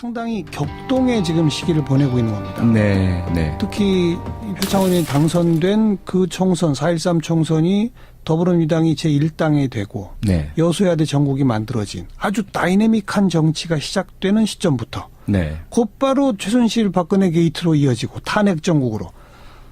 상당히 격동의 지금 시기를 보내고 있는 겁니다. 네, 네. 특히 표창원이 당선된 그 총선 4.13 총선이 더불어민주당이 제1당이 되고 네. 여소야대 전국이 만들어진 아주 다이내믹한 정치가 시작되는 시점부터 네. 곧바로 최순실 박근혜 게이트로 이어지고 탄핵 정국으로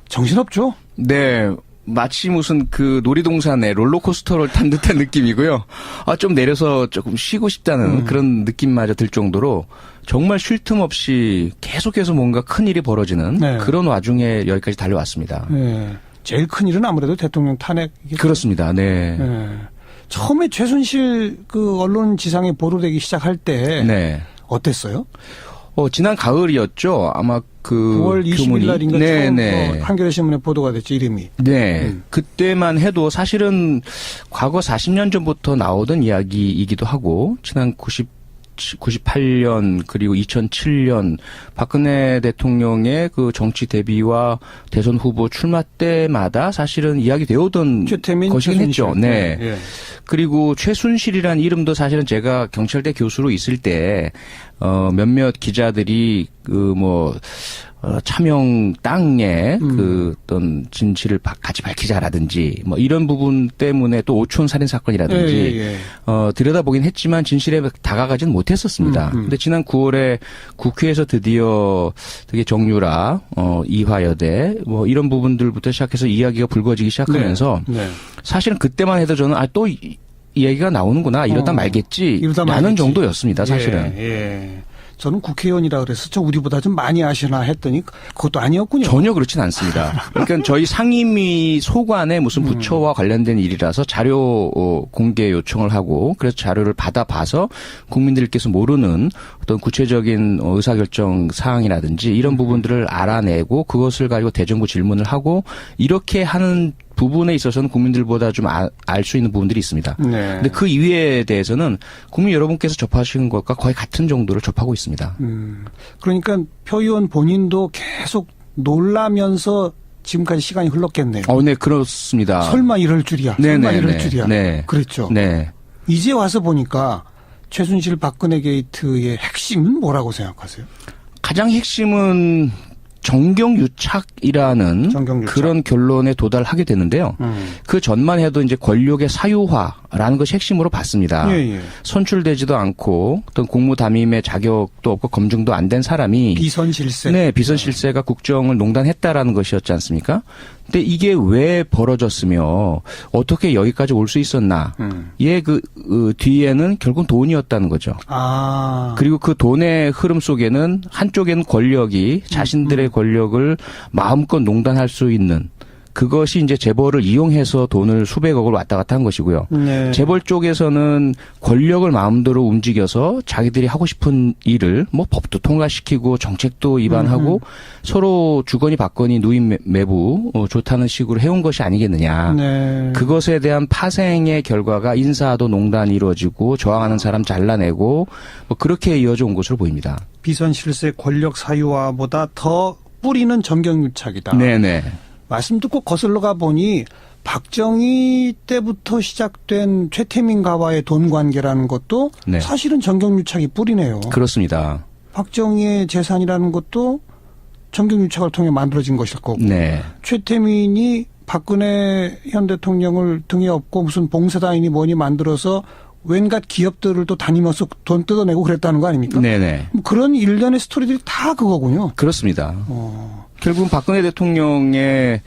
정신없죠? 네. 마치 무슨 그 놀이동산에 롤러코스터를 탄 듯한 느낌이고요. 아, 좀 내려서 조금 쉬고 싶다는 음. 그런 느낌마저 들 정도로 정말 쉴 틈 없이 계속해서 뭔가 큰 일이 벌어지는 네. 그런 와중에 여기까지 달려왔습니다. 예. 제일 큰 일은 아무래도 대통령 탄핵이겠죠. 그렇습니다. 네. 예. 처음에 최순실 그 언론 지상에 보도되기 시작할 때 네. 어땠어요? 어, 지난 가을이었죠. 아마 그 9월 20일 교문이. 날인가 네, 처음 네. 어, 한겨레 신문에 보도가 됐죠 이름이. 네. 음. 그때만 해도 사실은 과거 40년 전부터 나오던 이야기이기도 하고, 지난 90, 98년 그리고 2007년 박근혜 대통령의 그 정치 대비와 대선 후보 출마 때마다 사실은 이야기 되어오던 최태민, 것이긴. 했죠. 네. 예. 그리고 최순실이라는 이름도 사실은 제가 경찰대 교수로 있을 때, 어, 몇몇 기자들이 그 뭐, 어, 차명 땅에 음. 그 어떤 진실을 바- 같이 밝히자라든지 뭐 이런 부분 때문에 또 오촌 살인 사건이라든지 예, 예, 예. 어, 들여다보긴 했지만 진실에 다가가지는 못했었습니다. 음, 음. 근데 지난 9월에 국회에서 드디어 되게 정유라, 어, 이화여대 뭐 이런 부분들부터 시작해서 이야기가 불거지기 시작하면서 네. 네. 사실은 그때만 해도 저는 아또이 얘기가 나오는구나 이러다 어, 말겠지 이러다 라는 말겠지. 정도였습니다 사실은 예, 예. 저는 국회의원이라 그래서 저 우리보다 좀 많이 아시나 했더니 그것도 아니었군요. 전혀 그렇진 않습니다. 그러니까 저희 상임위 소관의 무슨 부처와 관련된 일이라서 자료 어, 공개 요청을 하고 그래서 자료를 받아봐서 국민들께서 모르는 어떤 구체적인 어, 의사결정 사항이라든지 이런 부분들을 알아내고 그것을 가지고 대정부 질문을 하고 이렇게 하는 부분에 있어서는 국민들보다 좀 알 수 있는 부분들이 있습니다. 네. 근데 그 이외에 대해서는 국민 여러분께서 접하시는 것과 거의 같은 정도를 접하고 있습니다. 음, 그러니까 표 의원 본인도 계속 놀라면서 지금까지 시간이 흘렀겠네요. 어, 네, 그렇습니다. 설마 이럴 줄이야. 네, 설마 네, 이럴 네. 줄이야. 네. 그랬죠. 네. 이제 와서 보니까 최순실 박근혜 게이트의 핵심은 뭐라고 생각하세요? 가장 핵심은 정경유착이라는 정경유착. 그런 결론에 도달하게 되는데요. 음. 그 전만 해도 이제 권력의 사유화 라는 것이 핵심으로 봤습니다. 예, 예. 선출되지도 않고 어떤 공무 담임의 자격도 없고 검증도 안 된 사람이 비선 실세. 네, 비선 실세가 국정을 농단했다라는 것이었지 않습니까? 근데 이게 왜 벌어졌으며 어떻게 여기까지 올 수 있었나? 음. 얘그 어, 뒤에는 결국 돈이었다는 거죠. 아. 그리고 그 돈의 흐름 속에는 한쪽에는 권력이 자신들의 권력을 마음껏 농단할 수 있는 그것이 이제 재벌을 이용해서 돈을 수백억을 왔다 갔다 한 것이고요. 네. 재벌 쪽에서는 권력을 마음대로 움직여서 자기들이 하고 싶은 일을 뭐 법도 통과시키고 정책도 위반하고 서로 주거니 받거니 누임 매- 매부 어, 좋다는 식으로 해온 것이 아니겠느냐. 네. 그것에 대한 파생의 결과가 인사도 농단이 이루어지고 저항하는 사람 잘라내고 뭐 그렇게 이어져 온 것으로 보입니다. 비선 실세 권력 사유화보다 더 뿌리는 정경유착이다. 네네. 말씀 듣고 거슬러 가 보니 박정희 때부터 시작된 최태민과와의 돈 관계라는 것도 네. 사실은 정경유착이 뿌리네요. 그렇습니다. 박정희의 재산이라는 것도 정경유착을 통해 만들어진 것일 거고 네. 최태민이 박근혜 현 대통령을 등에 업고 무슨 봉사단이니 뭐니 만들어서 웬갓 기업들을 또 다니면서 돈 뜯어내고 그랬다는 거 아닙니까? 네네. 뭐 그런 일련의 스토리들이 다 그거군요. 그렇습니다. 어, 결국은 박근혜 대통령의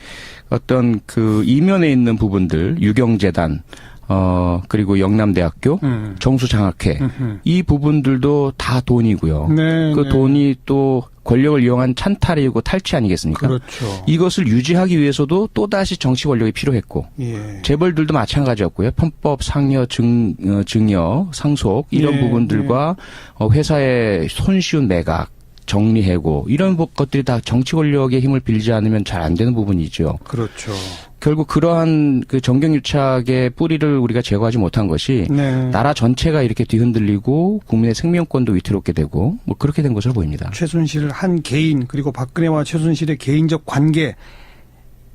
어떤 그 이면에 있는 부분들, 유경재단, 어, 그리고 영남대학교, 음. 정수장학회, 음흠. 이 부분들도 다 돈이고요. 네, 그 네. 돈이 또 권력을 이용한 찬탈이고 탈취 아니겠습니까? 그렇죠. 이것을 유지하기 위해서도 또 다시 정치 권력이 필요했고, 예. 재벌들도 마찬가지였고요. 편법, 상여, 증, 어, 증여, 상속 이런 네, 부분들과 어, 회사의 손쉬운 매각, 정리해고 이런 부- 것들이 다 정치 권력의 힘을 빌지 않으면 잘 안 되는 부분이죠. 그렇죠. 결국 그러한 그 정경유착의 뿌리를 우리가 제거하지 못한 것이 네. 나라 전체가 이렇게 뒤흔들리고 국민의 생명권도 위태롭게 되고 뭐 그렇게 된 것으로 보입니다. 최순실 한 개인 그리고 박근혜와 최순실의 개인적 관계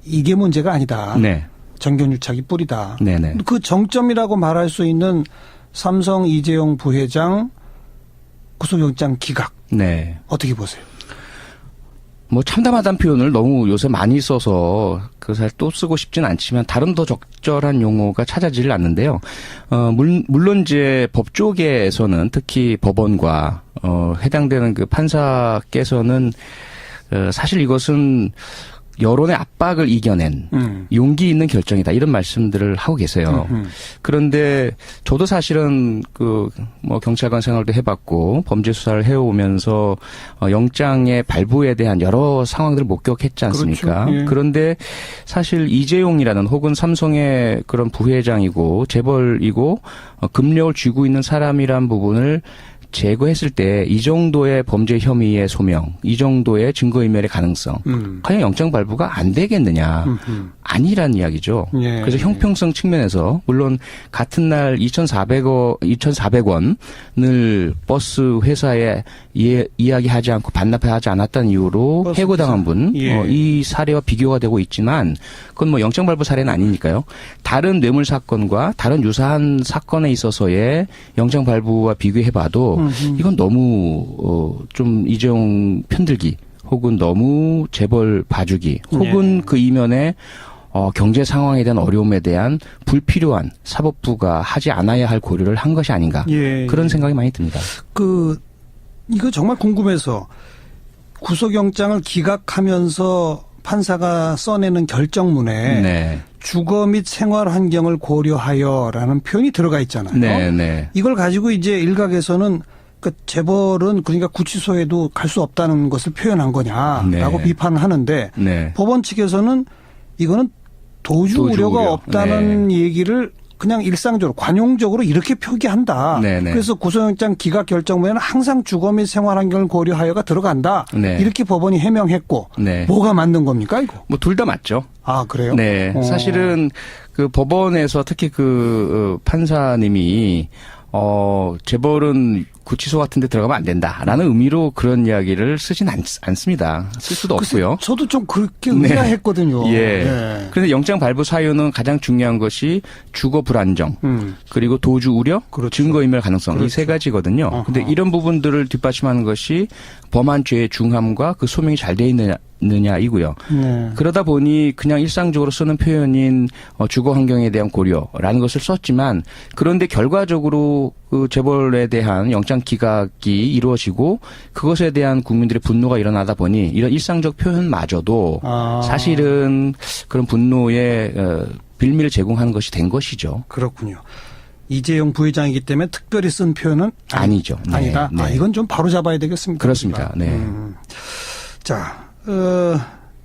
이게 문제가 아니다. 네, 정경유착이 뿌리다. 네네, 그 정점이라고 말할 수 있는 삼성 이재용 부회장 구속영장 기각 네. 어떻게 보세요? 뭐 참담하다는 표현을 너무 요새 많이 써서 그 사실 또 쓰고 싶진 않지만 다른 더 적절한 용어가 찾아지질 않는데요. 어 물, 물론 이제 법조계에서는 특히 법원과 어 해당되는 그 판사께서는 어 사실 이것은 여론의 압박을 이겨낸 음. 용기 있는 결정이다 이런 말씀들을 하고 계세요. 음. 그런데 저도 사실은 그 뭐 경찰관 생활도 해봤고 범죄 수사를 해오면서 어, 영장의 발부에 대한 여러 상황들을 목격했지 않습니까? 그렇죠. 예. 그런데 사실 이재용이라는 혹은 삼성의 그런 부회장이고 재벌이고 어, 금력을 쥐고 있는 사람이란 부분을 제거했을 때 이 정도의 범죄 혐의의 소명, 이 정도의 증거인멸의 가능성, 음. 과연 영장 발부가 안 되겠느냐? 음. 아니란 이야기죠. 예. 그래서 형평성 측면에서 물론 같은 날 2,400원 2,400원을 버스 회사에 이, 이야기하지 않고 반납하지 않았다는 이유로 해고당한 분, 예. 어, 이 사례와 비교가 되고 있지만 그건 뭐 영장 발부 사례는 아니니까요. 다른 뇌물 사건과 다른 유사한 사건에 있어서의 영장 발부와 비교해봐도 음, 음. 이건 너무 어, 좀 이재용 편들기 혹은 너무 재벌 봐주기 혹은 예. 그 이면에 어, 경제 상황에 대한 어려움에 대한 불필요한 사법부가 하지 않아야 할 고려를 한 것이 아닌가 예. 그런 생각이 많이 듭니다. 그 이거 정말 궁금해서 구속영장을 기각하면서 판사가 써내는 결정문에 네, 주거 및 생활 환경을 고려하여라는 표현이 들어가 있잖아요. 네, 네, 이걸 가지고 이제 일각에서는 그 재벌은 그러니까 구치소에도 갈 수 없다는 것을 표현한 거냐라고 네. 비판을 하는데 네, 법원 측에서는 이거는 도주, 도주 우려가 우려. 없다는 얘기를 그냥 일상적으로 관용적으로 이렇게 표기한다. 네, 네. 그래서 구속영장 기각 결정문에는 항상 주거 및 생활 환경을 고려하여가 들어간다. 네. 이렇게 법원이 해명했고 네. 뭐가 맞는 겁니까 이거? 뭐 둘 다 맞죠. 아 그래요? 네, 어. 사실은 그 법원에서 특히 그 어, 판사님이 어 재벌은 구치소 같은 데 들어가면 안 된다라는 의미로 그런 이야기를 쓰진 않, 않습니다. 쓸 수도 없고요. 저도 좀 그렇게 네. 의아했거든요. 예. 네. 그런데 영장 발부 사유는 가장 중요한 것이 주거 불안정, 음. 그리고 도주 우려, 그렇죠. 증거 인멸 가능성 이 그렇죠. 세 가지거든요. 어허. 근데 이런 부분들을 뒷받침하는 것이 범한 죄의 중함과 그 소명이 잘 돼 있느냐, 느냐 이고요. 네. 그러다 보니 그냥 일상적으로 쓰는 표현인 어, 주거 환경에 대한 고려라는 것을 썼지만 그런데 결과적으로 그 재벌에 대한 영장 기각이 이루어지고 그것에 대한 국민들의 분노가 일어나다 보니 이런 일상적 표현마저도 아. 사실은 그런 분노의 어, 빌미를 제공하는 것이 된 것이죠. 그렇군요. 이재용 부회장이기 때문에 특별히 쓴 표현은 아니- 아니죠. 네, 아니다. 아, 네. 이건 좀 바로 잡아야 되겠습니다. 그렇습니다. 네. 음. 자, 어,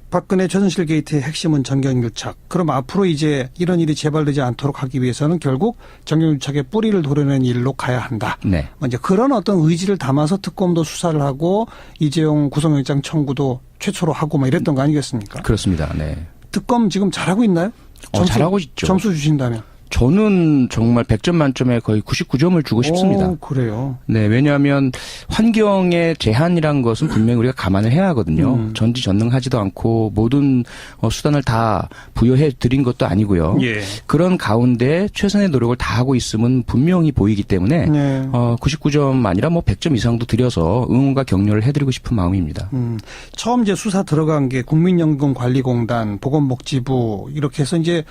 박근혜 최순실 게이트의 핵심은 정경유착. 그럼 앞으로 이제 이런 일이 재발되지 않도록 하기 위해서는 결국 정경유착의 뿌리를 도려낸 일로 가야 한다. 네. 뭐 이제 그런 어떤 의지를 담아서 특검도 수사를 하고 이재용 구속영장 청구도 최초로 하고 뭐 이랬던 거 아니겠습니까? 그렇습니다. 네. 특검 지금 잘하고 있나요? 어, 잘하고 있죠. 점수 주신다면. 저는 정말 100점 만점에 거의 99점을 주고 싶습니다. 오, 그래요. 네, 왜냐하면 환경의 제한이란 것은 분명히 우리가 감안을 해야 하거든요. 음. 전지전능하지도 않고 모든 어, 수단을 다 부여해 드린 것도 아니고요. 예. 그런 가운데 최선의 노력을 다 하고 있음은 분명히 보이기 때문에 네. 어, 99점 아니라 뭐 100점 이상도 드려서 응원과 격려를 해드리고 싶은 마음입니다. 음, 처음 이제 수사 들어간 게 국민연금관리공단, 보건복지부 이렇게 해서 이제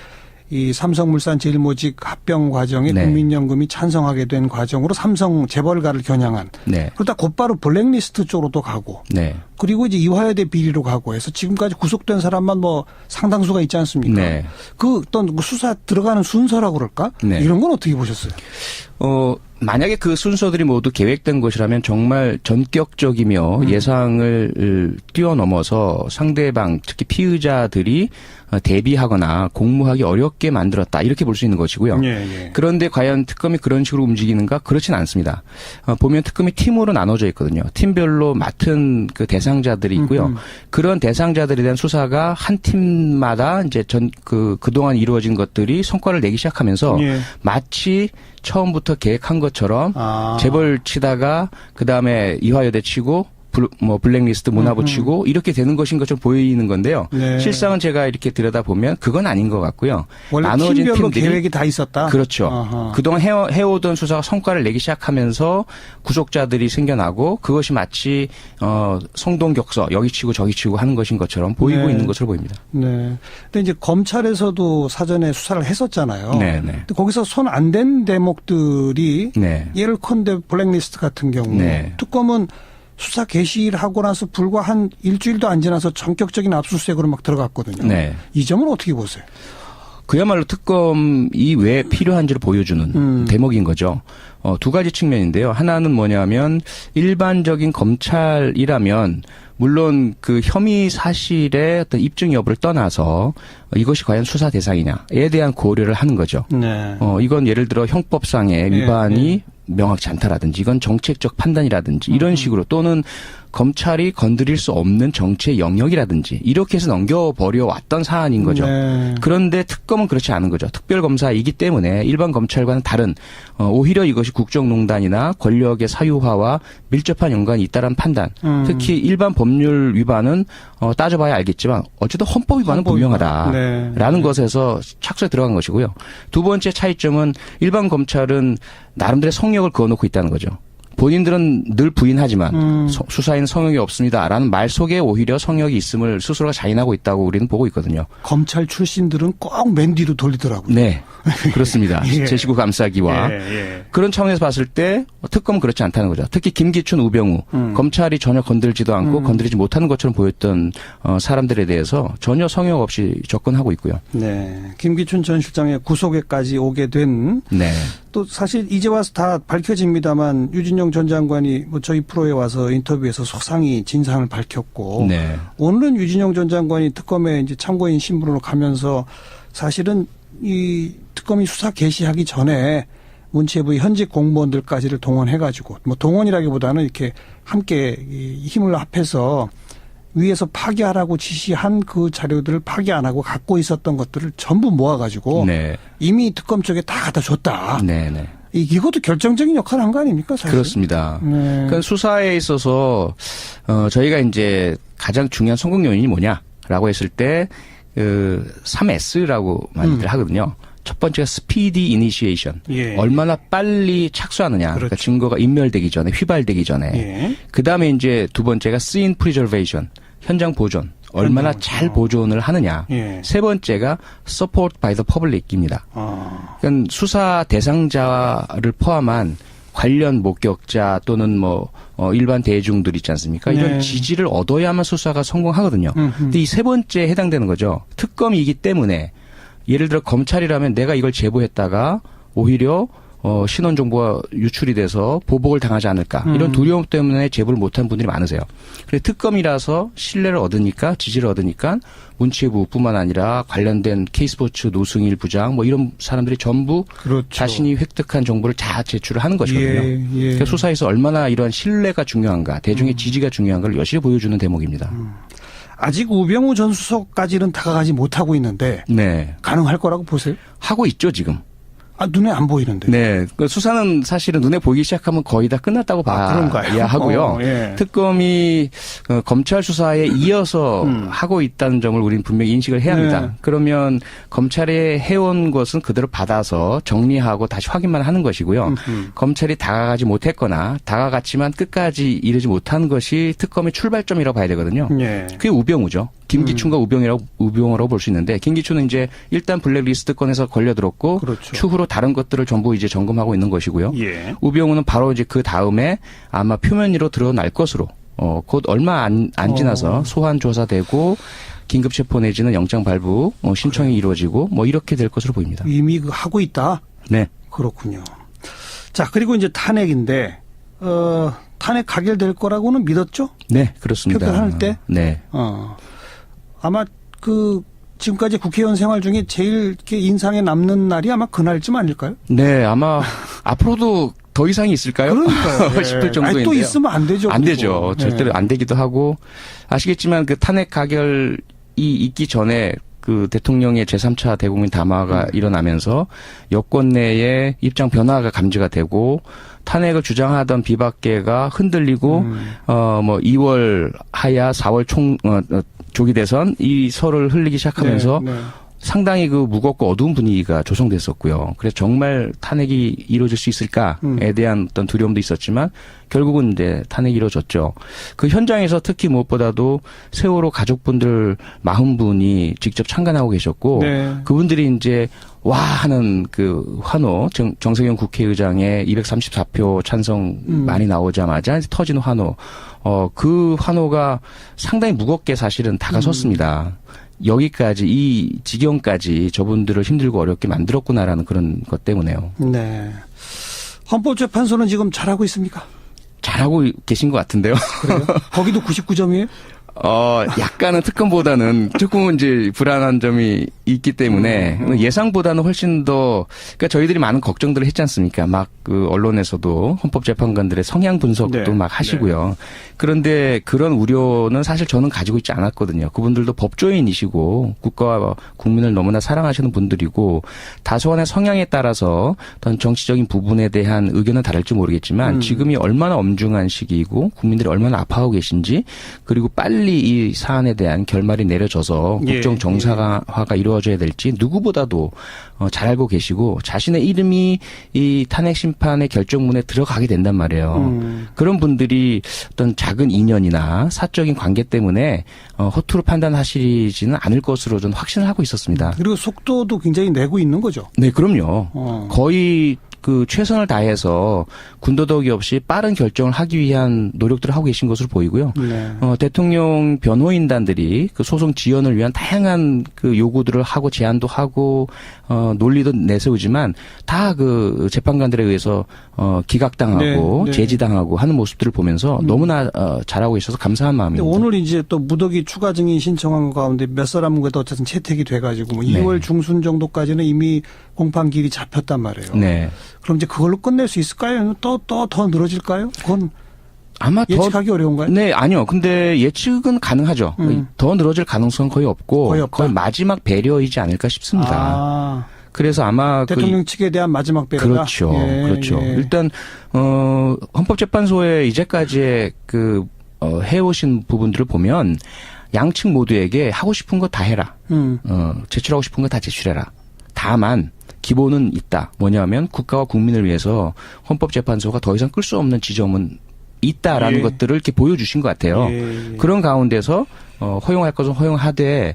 이 삼성물산 제일모직 합병 과정에 네. 국민연금이 찬성하게 된 과정으로 삼성 재벌가를 겨냥한 네, 그러다 곧바로 블랙리스트 쪽으로도 가고 네, 그리고 이제 이화여대 비리로 가고 해서 지금까지 구속된 사람만 뭐 상당수가 있지 않습니까? 네. 그 어떤 그 수사 들어가는 순서라고 그럴까? 네. 이런 건 어떻게 보셨어요? 어, 만약에 그 순서들이 모두 계획된 것이라면 정말 전격적이며 음. 예상을 으, 뛰어넘어서 상대방, 특히 피의자들이 어, 대비하거나 공모하기 어렵게 만들었다. 이렇게 볼 수 있는 것이고요. 예, 예. 그런데 과연 특검이 그런 식으로 움직이는가? 그렇진 않습니다. 어, 보면 특검이 팀으로 나눠져 있거든요. 팀별로 맡은 그 대상자들이 있고요. 음흠. 그런 대상자들에 대한 수사가 한 팀마다 이제 전, 그, 그동안 이루어진 것들이 성과를 내기 시작하면서 예. 마치 처음부터 계획한 것처럼 아. 재벌 치다가 그 다음에 이화여대 치고 블, 뭐 블랙리스트 문화 붙이고 이렇게 되는 것인 것처럼 보이는 건데요. 네. 실상은 제가 이렇게 들여다 보면 그건 아닌 것 같고요. 원래 나누어진 팀별로 팀들이 계획이 다 있었다. 그렇죠. 아하. 그동안 해오, 해오던 수사가 성과를 내기 시작하면서 구속자들이 생겨나고 그것이 마치 어, 성동격서 여기 치고 저기 치고 하는 것인 것처럼 보이고 네. 있는 것으로 보입니다. 네. 근데 이제 검찰에서도 사전에 수사를 했었잖아요. 네, 네. 근데 거기서 손 안 댄 대목들이 네. 예를컨대 블랙리스트 같은 경우 네. 특검은 수사 개시를 하고 나서 불과 한 일주일도 안 지나서 전격적인 압수수색으로 막 들어갔거든요. 네. 이 점은 어떻게 보세요? 그야말로 특검이 왜 필요한지를 보여주는 음. 대목인 거죠. 어, 두 가지 측면인데요. 하나는 뭐냐면 일반적인 검찰이라면 물론 그 혐의 사실의 어떤 입증 여부를 떠나서 이것이 과연 수사 대상이냐에 대한 고려를 하는 거죠. 네. 어, 이건 예를 들어 형법상의 네, 위반이 명확치 않다라든지 이건 정책적 판단이라든지 음. 이런 식으로 또는 검찰이 건드릴 수 없는 정치의 영역이라든지 이렇게 해서 넘겨버려 왔던 사안인 거죠. 네. 그런데 특검은 그렇지 않은 거죠. 특별검사이기 때문에 일반 검찰과는 다른 어, 오히려 이것이 국정농단이나 권력의 사유화와 밀접한 연관이 있다는 판단. 음. 특히 일반 법률 위반은 어, 따져봐야 알겠지만 어쨌든 헌법 위반은 헌법 분명하다. 네. 라는 네. 것에서 착수에 들어간 것이고요. 두 번째 차이점은 일반 검찰은 나름대로의 성역을 그어놓고 있다는 거죠. 본인들은 늘 부인하지만 음. 서- 수사에는 성역이 없습니다라는 말 속에 오히려 성역이 있음을 스스로가 자인하고 있다고 우리는 보고 있거든요. 검찰 출신들은 꼭 맨 뒤로 돌리더라고요. 네, 그렇습니다. 예. 제시고 감싸기와 예, 예. 그런 차원에서 봤을 때 특검은 그렇지 않다는 거죠. 특히 김기춘, 우병우 음. 검찰이 전혀 건들지도 않고 음. 건드리지 못하는 것처럼 보였던 어, 사람들에 대해서 전혀 성역 없이 접근하고 있고요. 네. 김기춘 전 실장의 구속에까지 오게 된 네, 또 사실 이제 와서 다 밝혀집니다만 유진영 전 장관이 뭐 저희 프로에 와서 인터뷰에서 소상히 진상을 밝혔고 네, 오늘은 유진영 전 장관이 특검에 이제 참고인 신분으로 가면서 사실은 이 특검이 수사 개시하기 전에 문체부의 현직 공무원들까지를 동원해가지고 뭐 동원이라기보다는 이렇게 함께 이 힘을 합해서 위에서 파기하라고 지시한 그 자료들을 파기 안 하고 갖고 있었던 것들을 전부 모아가지고 네, 이미 특검 쪽에 다 갖다 줬다. 네, 네. 이- 이것도 결정적인 역할을 한 거 아닙니까? 사실? 그렇습니다. 네. 그러니까 수사에 있어서 어 저희가 이제 가장 중요한 성공 요인이 뭐냐라고 했을 때 그 3S라고 많이들 음. 하거든요. 첫 번째가 스피디 이니시에이션. 예. 얼마나 빨리 착수하느냐. 그러니까 그렇죠. 증거가 인멸되기 전에 휘발되기 전에. 예. 그다음에 이제 두 번째가 scene preservation. 현장 보존. 얼마나 현장 잘 보존. 보존을 하느냐. 예. 세 번째가 support by the public입니다. 아, 그러니까 수사 대상자를 포함한 관련 목격자 또는 뭐 어, 일반 대중들 있지 않습니까? 이런 네. 지지를 얻어야만 수사가 성공하거든요. 음, 음. 근데 이 세 번째에 해당되는 거죠. 특검이기 때문에 예를 들어 검찰이라면 내가 이걸 제보했다가 오히려 어, 신원 정보가 유출이 돼서 보복을 당하지 않을까 이런 음. 두려움 때문에 제보를 못한 분들이 많으세요. 그래 특검이라서 신뢰를 얻으니까 지지를 얻으니까 문체부뿐만 아니라 관련된 K스포츠 노승일 부장 뭐 이런 사람들이 전부 그렇죠. 자신이 획득한 정보를 다 제출을 하는 것이거든요. 예, 예. 그러니까 수사에서 얼마나 이러한 신뢰가 중요한가, 대중의 음. 지지가 중요한가를 여실히 보여주는 대목입니다. 아직 우병우 전 수석까지는 다가가지 못하고 있는데 네, 가능할 거라고 보세요? 하고 있죠 지금. 아, 눈에 안 보이는데. 네, 그 수사는 사실은 눈에 보이기 시작하면 거의 다 끝났다고 아? 봐야 하고요. 어, 예. 특검이 어, 검찰 수사에 이어서 음. 하고 있다는 점을 우리는 분명히 인식을 해야 합니다. 네. 그러면 검찰이 해온 것은 그대로 받아서 정리하고 다시 확인만 하는 것이고요. 음흠. 검찰이 다가가지 못했거나 다가갔지만 끝까지 이르지 못한 것이 특검의 출발점이라고 봐야 되거든요. 예. 그게 우병우죠. 김기춘과 우병이라고 우병우라고 볼수 있는데 김기춘은 이제 일단 블랙리스트 건에서 걸려들었고 그렇죠. 추후로 다른 것들을 전부 이제 점검하고 있는 것이고요. 예. 우병우는 바로 이제 그 다음에 아마 표면 위로 드러날 것으로 어, 곧 얼마 안, 안 지나서 어. 소환 조사되고 긴급 체포 내지는 영장 발부 어, 신청이 이루어지고 뭐 이렇게 될 것으로 보입니다. 이미 그 하고 있다. 네. 그렇군요. 자, 그리고 이제 탄핵인데 어, 탄핵 가결될 거라고는 믿었죠? 네, 그렇습니다. 표결할 때? 네. 어. 아마 그 지금까지 국회의원 생활 중에 제일 이렇게 인상에 남는 날이 아마 그날쯤 아닐까요? 네, 아마 앞으로도 더 이상이 있을까요? 그러니까요. 예. 싶을 정도인데요. 아니, 또 있으면 안 되죠. 안 그리고. 되죠. 예. 절대로 안 되기도 하고 아시겠지만 그 탄핵 가결이 있기 전에 그 대통령의 제3차 대국민 담화가 일어나면서 여권 내에 입장 변화가 감지가 되고 탄핵을 주장하던 비박계가 흔들리고 음. 어뭐 2월 하야 4월 총 어, 어, 조기 대선 이 설을 흘리기 시작하면서 네, 네. 상당히 그 무겁고 어두운 분위기가 조성됐었고요. 그래서 정말 탄핵이 이루어질 수 있을까에 음. 대한 어떤 두려움도 있었지만 결국은 이제 탄핵이 이루어졌죠. 그 현장에서 특히 무엇보다도 세월호 가족분들 40분이 직접 참관하고 계셨고 네. 그분들이 이제 와 하는 그 환호 정, 정세균 국회의장의 234표 찬성 음. 많이 나오자마자 터진 환호 어 그 환호가 상당히 무겁게 사실은 다가섰습니다. 여기까지 이 지경까지 저분들을 힘들고 어렵게 만들었구나라는 그런 것 때문에요. 네. 헌법재판소는 지금 잘하고 있습니까? 잘하고 계신 것 같은데요. 그래요? 거기도 99점이에요? 어, 약간은 특검보다는 조금은 이제 불안한 점이 있기 때문에 음, 예상보다는 훨씬 더, 그러니까 저희들이 많은 걱정들을 했지 않습니까? 막 그 언론에서도 헌법재판관들의 성향 분석도 네, 막 하시고요. 그런데 그런 우려는 사실 저는 가지고 있지 않았거든요. 그분들도 법조인이시고 국가와 국민을 너무나 사랑하시는 분들이고 다소간의 성향에 따라서 어떤 정치적인 부분에 대한 의견은 다를지 모르겠지만 음. 지금이 얼마나 엄중한 시기이고 국민들이 얼마나 아파하고 계신지 그리고 빨리 이 사안에 대한 결말이 내려져서 예, 국정 정상화가 이루어져야 될지 누구보다도 어, 잘 알고 계시고 자신의 이름이 이 탄핵 심판의 결정문에 들어가게 된단 말이에요. 음. 그런 분들이 어떤 작은 인연이나 사적인 관계 때문에 어, 허투루 판단하시지는 않을 것으로 저는 확신을 하고 있었습니다. 그리고 속도도 굉장히 내고 있는 거죠. 네, 그럼요. 어. 거의 그 최선을 다해서 군더더기 없이 빠른 결정을 하기 위한 노력들을 하고 계신 것으로 보이고요. 네. 어, 대통령 변호인단들이 그 소송 지연을 위한 다양한 그 요구들을 하고 제안도 하고 어, 논리도 내세우지만 다 그 재판관들에 의해서 어, 기각당하고 네, 네. 제지당하고 하는 모습들을 보면서 너무나 어, 잘하고 있어서 감사한 마음입니다. 오늘 이제 또 무더기 추가 증인 신청한 거 가운데 몇 사람은 그래도 어쨌든 채택이 돼가지고 뭐 네. 2월 중순 정도까지는 이미 공판 기일이 잡혔단 말이에요. 네. 그럼 이제 그걸로 끝낼 수 있을까요? 또 또 더 늘어질까요? 그건 아마 더 예측하기 어려운가요? 네, 아니요. 근데 예측은 가능하죠. 음. 더 늘어질 가능성은 거의 없고 거의 없다. 마지막 배려이지 않을까 싶습니다. 아, 그래서 아마 그 대통령 측에 대한 마지막 배려다. 그렇죠. 예, 그렇죠. 예. 일단 어 헌법재판소에 이제까지의 그 어, 해오신 부분들을 보면 양측 모두에게 하고 싶은 거 다 해라. 음, 어, 제출하고 싶은 거 다 제출해라. 다만 기본은 있다. 뭐냐면 국가와 국민을 위해서 헌법재판소가 더 이상 끌 수 없는 지점은 있다라는 예. 것들을 이렇게 보여주신 것 같아요. 예. 그런 가운데서 어, 허용할 것은 허용하되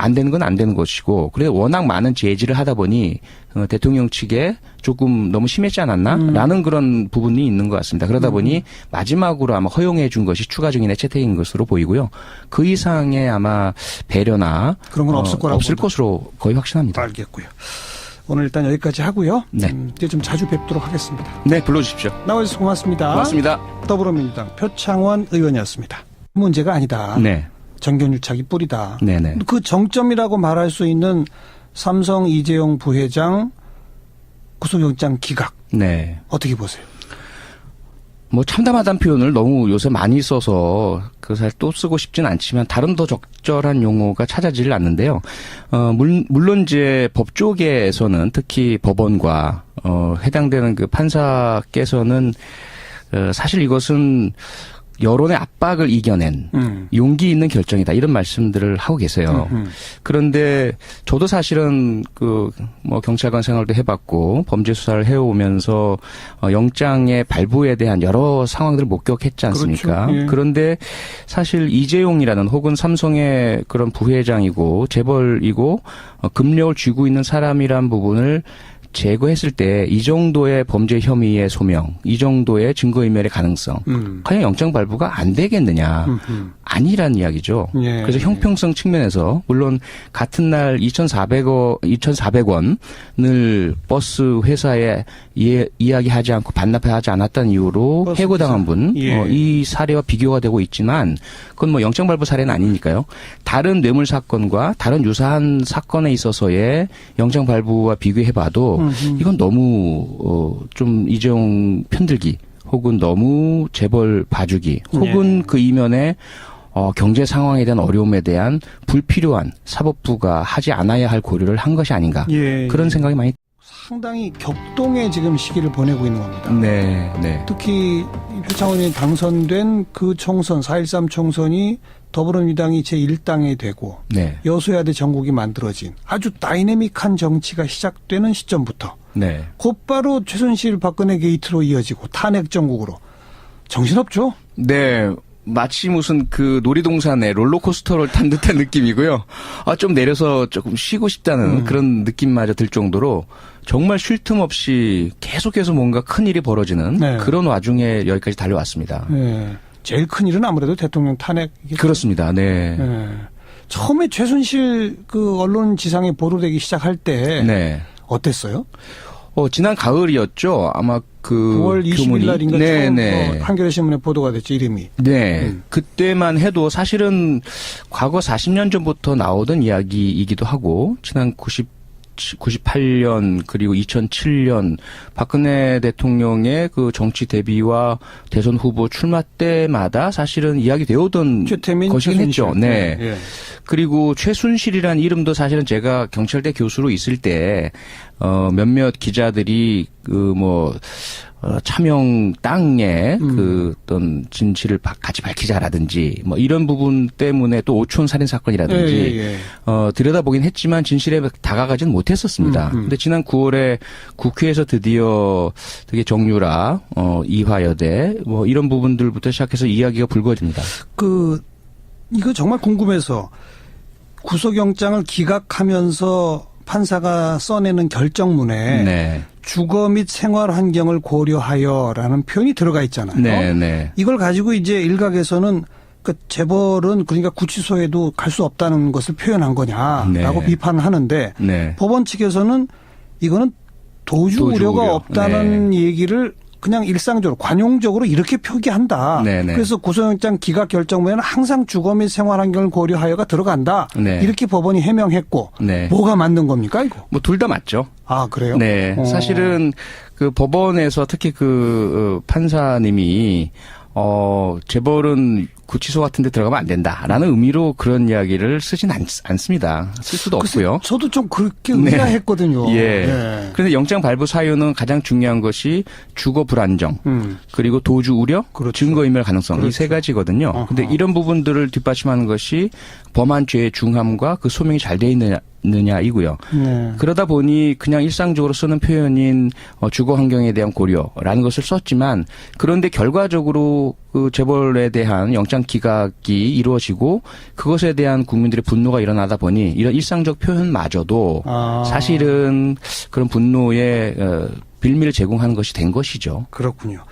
안 되는 건 안 되는 것이고 그래 워낙 많은 제지를 하다 보니 어, 대통령 측에 조금 너무 심했지 않았나라는 음. 그런 부분이 있는 것 같습니다. 그러다 보니 마지막으로 아마 허용해 준 것이 추가 증인의 채택인 것으로 보이고요. 그 이상의 아마 배려나 그런 건 없을 거라고 없을 본다. 것으로 거의 확신합니다. 알겠고요. 오늘 일단 여기까지 하고요. 네. 음, 이제 좀 자주 뵙도록 하겠습니다. 네, 불러주십시오. 나와주셔서 고맙습니다. 고맙습니다. 더불어민주당 표창원 의원이었습니다. 문제가 아니다. 네, 정경유착이 뿌리다. 네, 네. 그 정점이라고 말할 수 있는 삼성 이재용 부회장 구속영장 기각 네. 어떻게 보세요? 뭐 참담하다는 표현을 너무 요새 많이 써서 그 사실 또 쓰고 싶진 않지만 다른 더 적절한 용어가 찾아지질 않는데요. 어 물, 물론 이제 법조계에서는 특히 법원과 어 해당되는 그 판사께서는 어 사실 이것은 여론의 압박을 이겨낸 음. 용기 있는 결정이다 이런 말씀들을 하고 계세요. 음. 그런데 저도 사실은 그 뭐 경찰관 생활도 해봤고 범죄 수사를 해오면서 어, 영장의 발부에 대한 여러 상황들을 목격했지 않습니까? 그렇죠. 예. 그런데 사실 이재용이라는 혹은 삼성의 그런 부회장이고 재벌이고 어, 금력을 쥐고 있는 사람이란 부분을 제거했을 때 이 정도의 범죄 혐의의 소명, 이 정도의 증거인멸의 가능성, 음. 과연 영장 발부가 안 되겠느냐? 음. 아니란 이야기죠. 예. 그래서 형평성 측면에서 물론 같은 날 2,400원 2,400원을 버스 회사에 예, 이야기하지 않고 반납하지 않았다는 이유로 해고당한. 분, 예. 어, 이 사례와 비교가 되고 있지만 그건 뭐 영장 발부 사례는 아니니까요. 다른 뇌물 사건과 다른 유사한 사건에 있어서의 영장 발부와 비교해봐도 음흠. 이건 너무 어, 좀 이재용 편들기 혹은 너무 재벌 봐주기 혹은 예. 그 이면에 어, 경제 상황에 대한 어려움에 대한 불필요한 사법부가 하지 않아야 할 고려를 한 것이 아닌가 예, 그런 예. 생각이 많이 상당히 격동의 지금 시기를 보내고 있는 겁니다. 네, 네. 특히 표창원이 당선된 그 총선 4.13 총선이 더불어민주당이 제1당이 되고 네. 여소야대 전국이 만들어진 아주 다이내믹한 정치가 시작되는 시점부터 네. 곧바로 최순실 박근혜 게이트로 이어지고 탄핵 정국으로 정신없죠? 네. 마치 무슨 그 놀이동산에 롤러코스터를 탄 듯한 느낌이고요. 아, 좀 내려서 조금 쉬고 싶다는 음. 그런 느낌마저 들 정도로 정말 쉴 틈 없이 계속해서 뭔가 큰 일이 벌어지는 네. 그런 와중에 여기까지 달려왔습니다. 예. 제일 큰 일은 아무래도 대통령 탄핵. 그렇습니다. 네. 예. 처음에 최순실 그 언론 지상에 보도되기 시작할 때 네. 어땠어요? 어, 지난 가을이었죠. 아마 그 9월 20일 교문이. 날인가 네, 네. 어, 한겨레 신문에 보도가 됐죠 이름이. 네. 음. 그때만 해도 사실은 과거 40년 전부터 나오던 이야기이기도 하고, 지난 90, 98년, 그리고 2007년, 박근혜 대통령의 그 정치 대비와 대선 후보 출마 때마다 사실은 이야기 되어오던 최태민, 것이긴 최순실. 했죠. 네. 예. 그리고 최순실이라는 이름도 사실은 제가 경찰대 교수로 있을 때, 어, 몇몇 기자들이 그 뭐, 어, 차명 땅에 음. 그 어떤 진실을 바- 같이 밝히자라든지 뭐 이런 부분 때문에 또 오촌 살인 사건이라든지 예, 예, 예. 어, 들여다보긴 했지만 진실에 다가가지는 못했었습니다. 음, 음. 근데 지난 9월에 국회에서 드디어 되게 정유라, 어, 이화여대 뭐 이런 부분들부터 시작해서 이야기가 불거집니다. 그 이거 정말 궁금해서 구속영장을 기각하면서 판사가 써내는 결정문에 네. 주거 및 생활 환경을 고려하여라는 표현이 들어가 있잖아요. 네, 네. 이걸 가지고 이제 일각에서는 그 재벌은 그러니까 구치소에도 갈 수 없다는 것을 표현한 거냐라고 네. 비판을 하는데 네. 법원 측에서는 이거는 도주, 우려가 우려. 없다는 얘기를 그냥 일상적으로 관용적으로 이렇게 표기한다. 네네. 그래서 구속영장 기각 결정문에는 항상 주거 및 생활 환경을 고려하여가 들어간다. 네. 이렇게 법원이 해명했고 네. 뭐가 맞는 겁니까 이거? 뭐 둘 다 맞죠. 아 그래요? 네. 어. 사실은 그 법원에서 특히 그 어, 판사님이 어 재벌은 구치소 같은 데 들어가면 안 된다라는 의미로 그런 이야기를 쓰진 않, 않습니다. 쓸 수도 없고요. 저도 좀 그렇게 네. 의아했거든요. 예. 네. 그런데 영장 발부 사유는 가장 중요한 것이 주거 불안정, 음. 그리고 도주 우려, 그렇죠. 증거 인멸 가능성 이 그렇죠. 세 가지거든요. 어허. 근데 이런 부분들을 뒷받침하는 것이 범한 죄의 중함과 그 소명이 잘 돼 있느냐, 느냐이고요. 네. 그러다 보니 그냥 일상적으로 쓰는 표현인 어, 주거 환경에 대한 고려라는 것을 썼지만 그런데 결과적으로 그 재벌에 대한 영장 기각이 이루어지고 그것에 대한 국민들의 분노가 일어나다 보니 이런 일상적 표현마저도 아. 사실은 그런 분노에 어, 빌미를 제공하는 것이 된 것이죠. 그렇군요.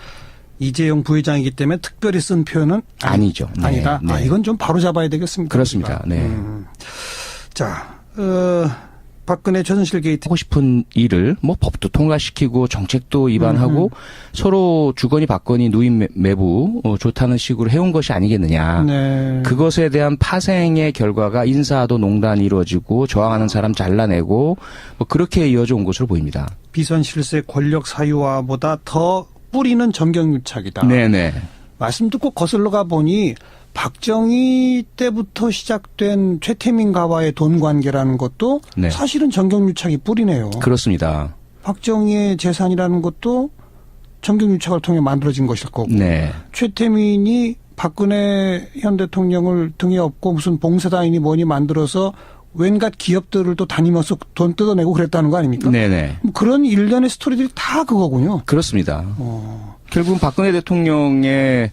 이재용 부회장이기 때문에 특별히 쓴 표현은 아니- 아니죠. 네, 아니다. 아, 네. 이건 좀 바로 잡아야 되겠습니다. 그렇습니다. 네. 음. 자, 어, 박근혜 최순실 게이트. 하고 싶은 일을 뭐 법도 통과시키고 정책도 위반하고 서로 주거니 받거니 누임 매- 매부 어, 좋다는 식으로 해온 것이 아니겠느냐. 네. 그것에 대한 파생의 결과가 인사도 농단이 이루어지고 저항하는 사람 잘라내고 뭐 그렇게 이어져 온 것으로 보입니다. 비선 실세 권력 사유화보다 더 뿌리는 정경유착이다. 네네. 말씀 듣고 거슬러 가 보니 박정희 때부터 시작된 최태민과와의 돈 관계라는 것도 네. 사실은 정경유착이 뿌리네요. 그렇습니다. 박정희의 재산이라는 것도 정경유착을 통해 만들어진 것일 거고 네. 최태민이 박근혜 현 대통령을 등에 업고 무슨 봉사단이니 뭐니 만들어서 웬갖 기업들을 또 다니면서 돈 뜯어내고 그랬다는 거 아닙니까? 네네. 뭐 그런 일련의 스토리들이 다 그거군요. 그렇습니다. 어, 결국은 박근혜 대통령의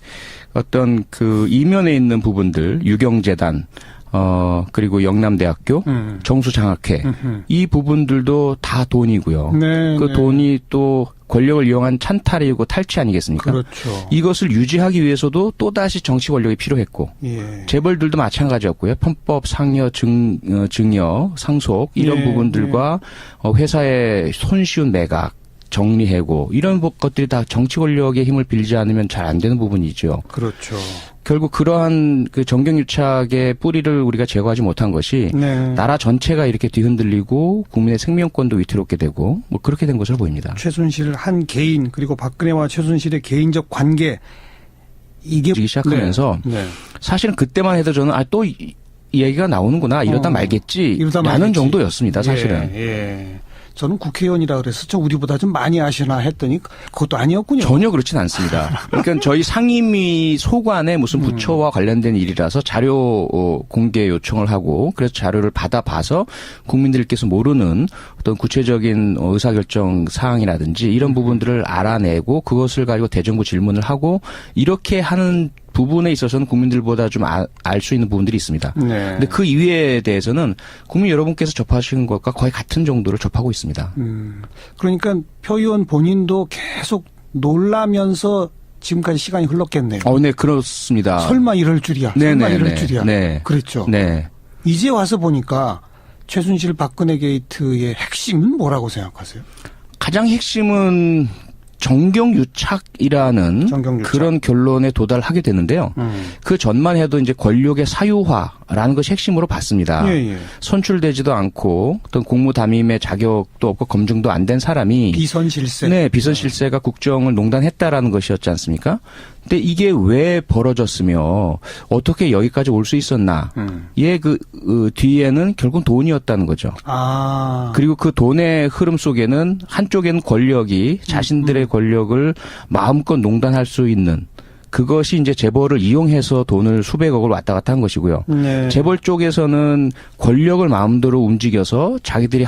어떤 그 이면에 있는 부분들 유경재단 어 그리고 영남대학교 음. 정수장학회 음흠. 이 부분들도 다 돈이고요. 네, 그 네. 돈이 또 권력을 이용한 찬탈이고 탈취 아니겠습니까? 그렇죠. 이것을 유지하기 위해서도 또다시 정치 권력이 필요했고 예. 재벌들도 마찬가지였고요. 편법, 상여, 증, 어, 증여, 상속 이런 네, 부분들과 어, 회사의 손쉬운 매각, 정리해고 이런 부- 것들이 다 정치 권력의 힘을 빌지 않으면 잘 안 되는 부분이죠. 그렇죠. 결국 그러한 그 정경유착의 뿌리를 우리가 제거하지 못한 것이 네. 나라 전체가 이렇게 뒤흔들리고 국민의 생명권도 위태롭게 되고 뭐 그렇게 된 것으로 보입니다. 최순실 한 개인 그리고 박근혜와 최순실의 개인적 관계 이게 시작하면서 네. 네. 사실은 그때만 해도 저는 아또 얘기가 나오는구나 이러다 어, 말겠지 이러다 라는 말겠지. 정도였습니다 사실은 예, 예. 저는 국회의원이라 그래서 저 우리보다 좀 많이 아시나 했더니 그것도 아니었군요. 전혀 그렇진 않습니다. 그러니까 저희 상임위 소관의 무슨 음. 부처와 관련된 일이라서 자료 어, 공개 요청을 하고 그래서 자료를 받아봐서 국민들께서 모르는 어떤 구체적인 어, 의사결정 사항이라든지 이런 음. 부분들을 알아내고 그것을 가지고 대정부 질문을 하고 이렇게 하는 부분에 있어서는 국민들보다 좀 알 수 있는 부분들이 있습니다. 네. 근데 그 이외에 대해서는 국민 여러분께서 접하시는 것과 거의 같은 정도를 접하고 있습니다. 음, 그러니까 표 의원 본인도 계속 놀라면서 지금까지 시간이 흘렀겠네요. 어, 네, 그렇습니다. 설마 이럴 줄이야. 네, 설마 네, 이럴 네. 줄이야. 네. 그랬죠. 네. 이제 와서 보니까 최순실 박근혜 게이트의 핵심은 뭐라고 생각하세요? 가장 핵심은 정경유착이라는 정경유착. 그런 결론에 도달하게 되는데요. 음. 그 전만 해도 이제 권력의 사유화 라는 것이 핵심으로 봤습니다. 예, 예. 선출되지도 않고 어떤 공무 담임의 자격도 없고 검증도 안 된 사람이 비선 실세. 네, 비선 실세가 국정을 농단했다라는 것이었지 않습니까? 근데 이게 왜 벌어졌으며 어떻게 여기까지 올 수 있었나? 음. 얘그 뒤에는 결국 돈이었다는 거죠. 아. 그리고 그 돈의 흐름 속에는 한쪽에는 권력이 자신들의 권력을 마음껏 농단할 수 있는 그것이 이제 재벌을 이용해서 돈을 수백억을 왔다 갔다 한 것이고요. 네. 재벌 쪽에서는 권력을 마음대로 움직여서 자기들이